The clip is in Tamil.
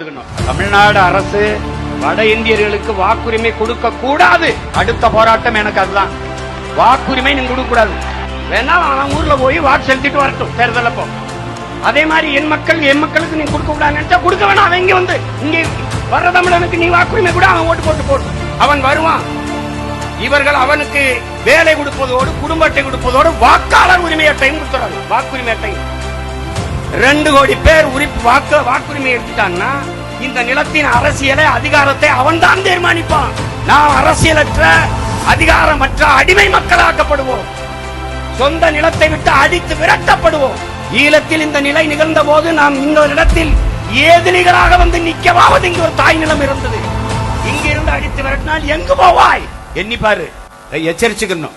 எடுத்துக்கணும். தமிழ்நாடு அரசு வட இந்தியர்களுக்கு வாக்குரிமை கொடுக்க கூடாது. அடுத்த போராட்டம் எனக்கு அதுதான். வாக்குரிமை நீங்க கொடுக்க கூடாது. வேணா அவன் ஊர்ல போய் வாக்கு செலுத்திட்டு வரட்டும். தேர்தல் அப்போ அதே மாதிரி என் மக்கள் என் மக்களுக்கு நீ கொடுக்க கூடாது நினைச்சா கொடுக்க வேணாம். அவன் இங்க வந்து இங்க வர்ற தமிழனுக்கு நீ வாக்குரிமை கூட அவன் ஓட்டு போட்டு போட்டு அவன் வருவான். இவர்கள் அவனுக்கு வேலை கொடுப்பதோடு குடும்ப அட்டை கொடுப்பதோடு வாக்காளர் உரிமை அட்டையும் கொடுத்துறாங்க வாக்குரிமை அட்டையும் ரெண்டு கோடி பேர் உரிப்பு வாக்கு வாக்குரிமை எடுத்துட்டான்னா இந்த நிலத்தின் அரசியலை அதிகாரத்தை அவன் தான் தீர்மானிப்பான். நாம் அரசியலற்ற அதிகாரமற்ற அடிமை மக்களாக்கப்படுவோம். சொந்த நிலத்தை விட்டு அடித்து விரட்டப்படுவோம். ஈழத்தில் இந்த நிலை நிகழ்ந்த போது நாம் இந்த இடத்தில் ஏதிலிகளாக வந்து நிக்கவாவது இங்கு ஒரு தாய் நிலம் இருந்தது. இங்கிருந்து அடித்து விரட்டினால் எங்கு போவாய்? எண்ணி பாரு. எச்சரிச்சுக்கணும்.